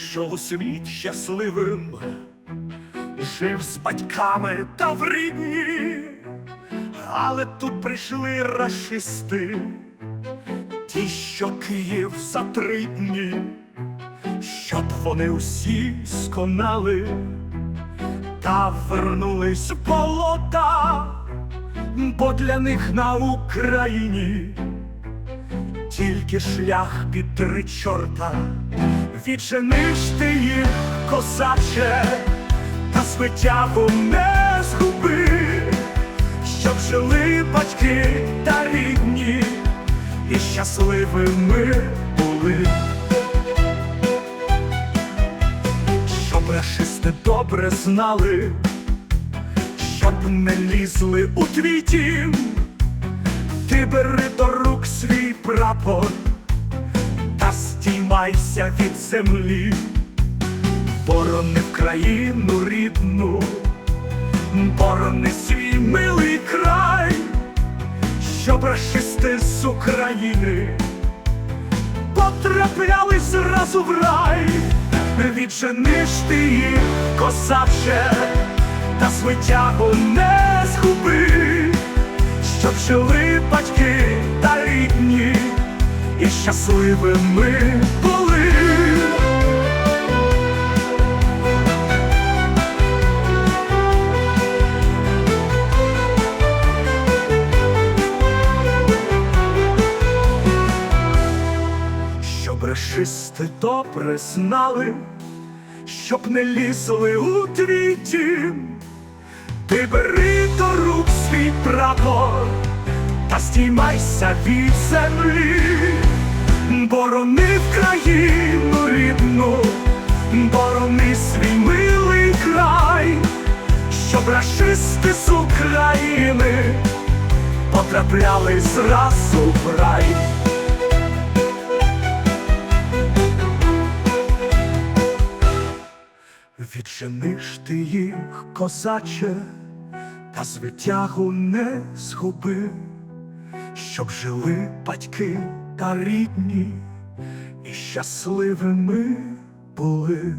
прийшов у світ щасливим, жив з батьками та в рідні, але тут прийшли рашисти, ті, що Київ за три дні, щоб вони усі сконали та вернулись в болота, бо для них на Україні тільки шлях під три чорта, віджениш ти їх, козаче, та звитягу не згуби, щоб жили батьки та рідні, і щасливими були. Щоб рашисти добре знали, щоб не лізли у твій дім, ти бери до рук свій прапор та від землі, борони країну рідну, борони свій милий край, щоб рашисти з України потрапляли зразу в рай, віджениш ти їх, косаче, та звитягу не згуби, щасливими були. Щоб решисти добре знали, щоб не лізли у твій дім, ти бери до рук свій прапор та стіймайся від землі, борони в країну рідну, борони свій милий край, щоб рашисти з України потрапляли зразу в рай. Віджениш ти їх, козаче, та звитягу не згуби, щоб жили батьки та рідні, і щасливими були.